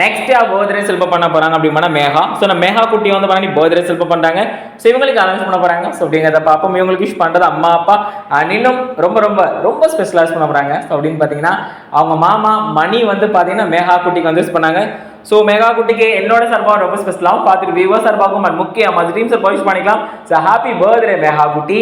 Next யார் birthday செல்ப பண்ண போகிறாங்க அப்படின்னா மேகா. ஸோ நம்ம மேகா குட்டி வந்து பண்ணி பர்த்டே செல்ப பண்ணுறாங்க ஸோ இவங்களுக்கு அனௌன்ஸ் பண்ண போகிறாங்க ஸோ அப்படிங்கிறத பார்ப்போம். இவங்களுக்கு விஷ் பண்ணுறது அம்மா அப்பா and இன்னும் ரொம்ப ரொம்ப ரொம்ப ஸ்பெஷலைஸ் பண்ண போகிறாங்க ஸோ அப்படின்னு பார்த்தீங்கன்னா அவங்க மாமா மணி வந்து பார்த்தீங்கன்னா மேகா குட்டிக்கு வந்து யூஸ் பண்ணாங்க. ஸோ மேகா குட்டிக்கு என்னோட சார்பாக ரொம்ப ஸ்பெஷலாகவும் பார்த்துட்டு வியூவர் சார்பாகவும் முக்கியமாக ட்ரீம் சார் விஷ் பண்ணிக்கலாம். ஸோ ஹாப்பி பர்த்டே மேகா குட்டி.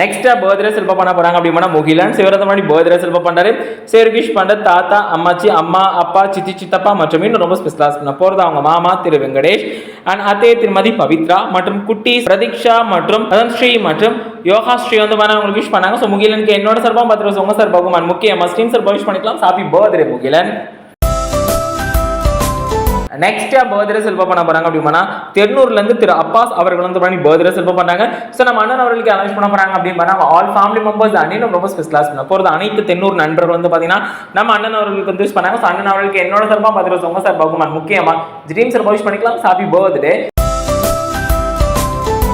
நெக்ஸ்ட்டாக பர்த்டே செல்ப பண்ண போகிறாங்க அப்படின்னா முகிலன் சிவரதமணி பர்த்டே செல்ப பண்ணுறாரு சேர்கிஷ் பண்ற தாத்தா அம்மாச்சி அம்மா அப்பா சித்தி சித்தப்பா மற்றும் இன்னும் ரொம்ப ஸ்பெஷலாக பண்ண போகிறது அவங்க மாமா திரு வெங்கடேஷ். அண்ட் அத்தே திருமதி பவித்ரா மற்றும் குட்டி பிரதீக்ஷா மற்றும் ஸ்ரீ மற்றும் யோகா ஸ்ரீ வந்து உங்களுக்கு அவங்களுக்கு விஷ் பண்ணாங்க. ஸோ முகிலனுக்கு என்னோட சார்பாக பத்து வருஷம் உங்க சார்பாகும் அண்ட் முக்கிய மஸ்டீம் சார் விஷ் பண்ணிக்கலாம். Happy birthday Mugilan. Next birthday Selva பண்ண போறாங்க அப்படின்னா தென்னூர்ல இருந்து திரு அப்பாஸ் அவர்கள் வந்து பண்ணி பர்த்டே செல்வா பண்றாங்க. ஸோ நம்ம அண்ணன் அவர்களுக்கு அனௌன்ஸ் பண்ண போறாங்க அப்படின்னு பண்ணாங்க ஆல் ஃபேமிலி மெம்பர்ஸ் அண்ணன் ரொம்ப ஸ்பெஷலாஸ் பண்ண போறது அனைத்து தென்னூர் நண்பர்கள் வந்து பாத்தீங்கன்னா நம்ம அண்ணன் அவர்களுக்கு வந்து யூஸ் பண்ணாங்க. ஸோ அண்ணன் அவர்களுக்கு என்னோட சார்பா பத்து வருஷம் உங்க சார் பகுமான் முக்கியமா ட்ரீம் சார் விஷ் பண்ணிக்கலாம். ஹாப்பி பர்த்டே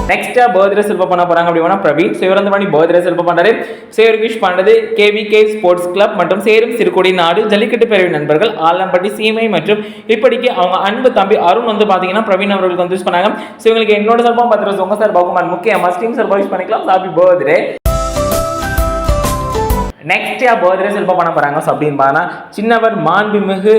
நெக்ஸ்டா பர்த்டே செல்ப பண்ண போறாங்க அப்படின்னா பிரவீன் சிவரந்தமணி பர்த்டே செல்ப பண்றாரு. சேர் விஷ் பண்றது கேவிகே ஸ்போர்ட்ஸ் கிளப் மற்றும் சேரும் சிறுகுடி நாடு ஜல்லிக்கட்டு பிரிவு நண்பர்கள் ஆலம்பட்டி சீமை மற்றும் இப்படிக்கு அவங்க அன்பு தம்பி அருண் வந்து பாத்தீங்கன்னா பிரவீன் அவர்களுக்கு வந்து யூஸ் பண்ணாங்க. ஸோ இவங்களுக்கு என்னோட சார்பாக பத்து வருஷம் உங்க சார். பகுமான் முக்கிய மஸ்டீம் சார். விஷ் பண்ணிக்கலாம். Happy birthday next birthday celebrate பண்ண போறாங்க. ஸோ அப்படின்னு பார்த்தா சின்னவர் மாண்புமிகு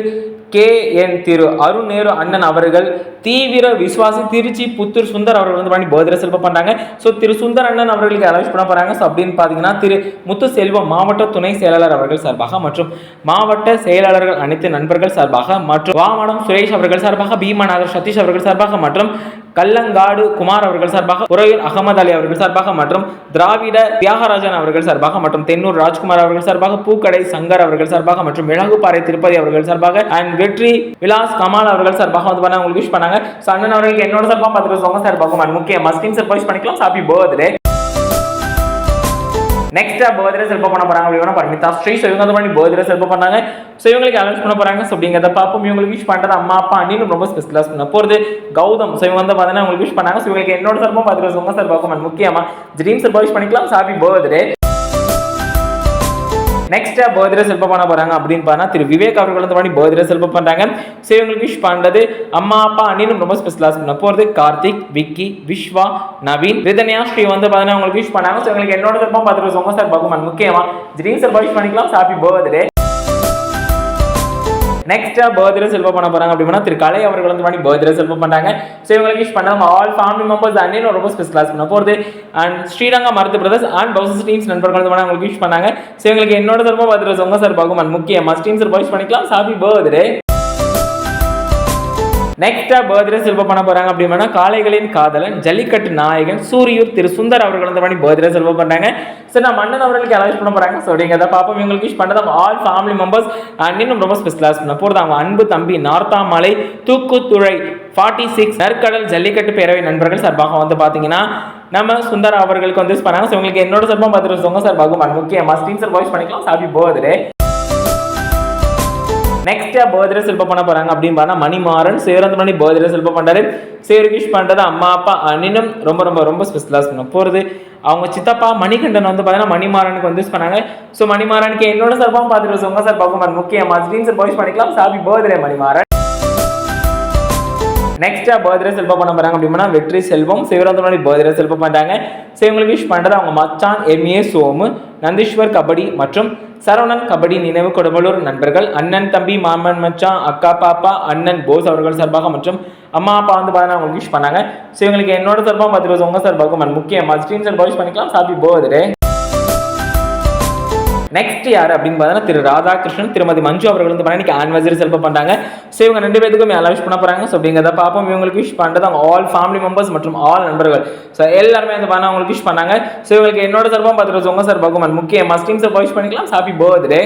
கே என் திரு அருண் நேரு அண்ணன் அவர்கள் தீவிர விசுவாசி திருச்சி புத்தூர் சுந்தர் அவர்கள் வந்து பண்ணி பர்த்டே செல்வம் பண்ணுறாங்க ஸோ திரு சுந்தர் அண்ணன் அவர்களுக்கு அலௌஸ் பண்ண போகிறாங்க ஸோ அப்படின்னு பார்த்தீங்கன்னா திரு முத்து செல்வம் மாவட்ட துணை செயலாளர் அவர்கள் சார்பாக மற்றும் மாவட்ட செயலாளர்கள் அனைத்து நண்பர்கள் சார்பாக மற்றும் வாமடம் சுரேஷ் அவர்கள் சார்பாக பீமாநகர் சதீஷ் அவர்கள் சார்பாக மற்றும் கல்லங்காடு குமார் அவர்கள் சார்பாக உறையூர் அகமது அலி அவர்கள் சார்பாக மற்றும் திராவிட தியாகராஜன் அவர்கள் சார்பாக மற்றும் தென்னூர் ராஜ்குமார் அவர்கள் சார்பாக பூக்கடை சங்கர் அவர்கள் சார்பாக மற்றும் மிளகுப்பாறை திருப்பதி அவர்கள் சார்பாக அண்ட் வெற்றி விலாஸ் கமால் அவர்கள் சார்பாக வந்து பண்ண உங்களுக்கு விஷ் பண்ணாங்க. ஸோ அண்ணன் அவர்களுக்கு என்னோட சார்பாக பார்த்துட்டு சொங்க சார்பாக and முக்கிய மஸ்லிம் சார் விஷ் பண்ணிக்கலாம். Happy birthday next birthday celebrate பண்ண போறாங்க அப்படின்னா பர்மிதா ஸ்ரீ ஸோ இவங்க வந்து பண்ணி பர்த்டே செல்ப பண்ணாங்க? ஸோ இவங்களுக்கு அலௌன்ஸ் பண்ண போறாங்க. ஸோ அப்படிங்கிறத பார்ப்போம். இவங்களுக்கு விஷ் பண்றது அம்மா அப்பா அண்ணின்னு ரொம்ப ஸ்பெஷலாக பண்ண போறது. கௌதம் ஸோ இவங்க வந்து பார்த்தீங்கன்னா உங்களுக்கு விஷ் பண்ணாங்க. ஸோ இவங்களுக்கு என்னோட சார்பாக பத்து வருஷம் உங்க சார்பாகும் முக்கியமா ட்ரீம் சார் விஷ் பண்ணிக்கலாம். Happy birthday next birthday celebrate பண்ண போறாங்க அப்படின்னு பார்த்தா திரு விவேக் அவர்கள் வந்து பண்ணி பர்த்டே செல்ப பண்றாங்க. ஸோ இவங்களுக்கு விஷ் பண்றது அம்மா அப்பா அண்ணினும் ரொம்ப ஸ்பெஷலாக பண்ண போறது கார்த்திக் விக்கி விஸ்வா நவீன் ரிதன்யா ஸ்ரீ வந்து பார்த்தீங்கன்னா உங்களுக்கு விஷ் பண்ணாங்க. ஸோ எங்களுக்கு என்னோட செல்பம் பார்த்துட்டு வருஷம் சார் பகுமான் முக்கியமா திடீர்னு சார் விஷ் பண்ணிக்கலாம். ஹாப்பி பர்த்டே நெக்ஸ்ட்டாக பர்த்டே செல்வ பண்ண போகிறாங்க அப்படின்னா திரு கலை அவர்கள் வந்து பண்ணி பர்த்டே செல்வ பண்ணுறாங்க ஸோ இவங்களுக்கு விஷ் பண்ணாங்க ஆல் ஃபேமிலி மெம்பர்ஸ் அண்ணன் ரொம்ப ஸ்பெஷலாஸ் பண்ண போகிறது அண்ட் ஸ்ரீரங்கா மருத்து பிரதர்ஸ் அண்ட் பவுசஸ் டீம்ஸ் நண்பர்கள் வந்து உங்களுக்கு விஷ் பண்ணாங்க. ஸோ இவங்களுக்கு என்னோட சார்பாக பர்த்டே சொங்க சார் பகுமான் முக்கியமாக மஸ்டீம் சார் விஷ் பண்ணிக்கலாம். ஹாப்பி பர்த்டே நெக்ஸ்டா பர்த்டே செல்ப பண்ண போறாங்க அப்படின்னா காளைகளின் காதலன் ஜல்லிக்கட்டு நாயகன் சூரியூர் திரு சுந்தர் அவர்கள் வந்து பண்ணி பர்த்டே செல்வ பண்றாங்க. சரி நான் மன்னன் அவர்களுக்கு அலௌஸ் பண்ண போறாங்க? ஸோ அதை பார்ப்போம். இவங்களுக்கு விஷ் பண்ணது ஆல் ஃபேமிலி மெம்பர்ஸ் அண்ட் இன்னும் ரொம்ப ஸ்பெஷலாக பண்ண போகிறது அவங்க அன்பு தம்பி நார்த்தாமலை தூக்குத்துறை ஃபார்ட்டி சிக்ஸ் நற்கடல் ஜல்லிக்கட்டு பேரவை நண்பர்கள் சார்பாக வந்து பார்த்தீங்கன்னா நம்ம சுந்தர் அவர்களுக்கு வந்து பண்ணாங்க. ஸோ உங்களுக்கு என்னோட சார்பாக பார்த்துட்டு வருஷம் சார் அண்ட் முக்கியமாக ஸ்டீன் சார் வாய்ஸ் பண்ணிக்கலாம். Happy birthday next birthday celebrate பண்ண போறாங்க அப்படின்னு பார்த்தா மணிமாறன் சேரந்த மணி பர்த்டே செல்ப பண்றாரு. சேருகிஷ் பண்றது அம்மா அப்பா அண்ணனும் ரொம்ப ரொம்ப ரொம்ப ஸ்பெஷலாக பண்ண போறது. அவங்க சித்தப்பா மணிகண்டன் வந்து பார்த்தீங்கன்னா மணிமாறனுக்கு வந்து யூஸ் பண்ணாங்க. ஸோ மணிமாறனுக்கு என்னோட சார்பாகவும் பார்த்துட்டு உங்க சார் பார்க்கும் முக்கியமா ஸ்க்ரீன் சார் பாய்ஸ் பண்ணிக்கலாம். Happy birthday Manimaran. நெக்ஸ்ட்டாக பர்த்டே செல்ப பண்ண போகிறாங்க அப்படின்னா வெற்றி செல்வம் சிவராந்தனோட பர்த்டே செல்ப பண்ணுறாங்க ஸோ இவங்களுக்கு விஷ் பண்ணுறது அவங்க மச்சான் எம்ஏ சோமு நந்தீஸ்வர் கபடி மற்றும் சரவணன் கபடி நினைவு கொடுமலூர் நண்பர்கள் அண்ணன் தம்பி மாமன் மச்சான் அக்கா பாப்பா அண்ணன் போஸ் அவர்கள் சார்பாக மற்றும் அம்மா அப்பா வந்து பார்த்தீங்கன்னா அவங்களுக்கு விஷ் பண்ணாங்க. ஸோ இவங்களுக்கு என்னோட சார்பாக பத்து உங்கள் உங்க சார்பாக முக்கியமாக ஸ்க்ரீன் சார் விஷ் பண்ணிக்கலாம். சாப்பி பர்த்டே நெக்ஸ்ட் யார் அப்படின்னு பார்த்தீங்கன்னா திரு ராதாகிருஷ்ணன் திருமதி மஞ்சு அவர்கள் வந்து பண்ணி ஆனிவர்சரி செல்ப பண்ணுறாங்க ஸோ இவங்க ரெண்டு பேருக்கும் எல்லாம் விஷ் பண்ண போறாங்க? ஸோ அப்படிங்கிறத பார்ப்போம். இவங்களுக்கு விஷ் பண்ணுறது அவங்க ஆல் ஃபேமிலி மெம்பர்ஸ் மற்றும் ஆல் நண்பர்கள். ஸோ எல்லாருமே வந்து பண்ண அவங்களுக்கு விஷ் பண்ணாங்க. ஸோ இவங்களுக்கு என்னோட சார்பாக பார்த்துட்டு உங்கள் உங்க சார்பாகும் முக்கிய மஸ்டிங் சார் விஷ் பண்ணிக்கலாம். Happy birthday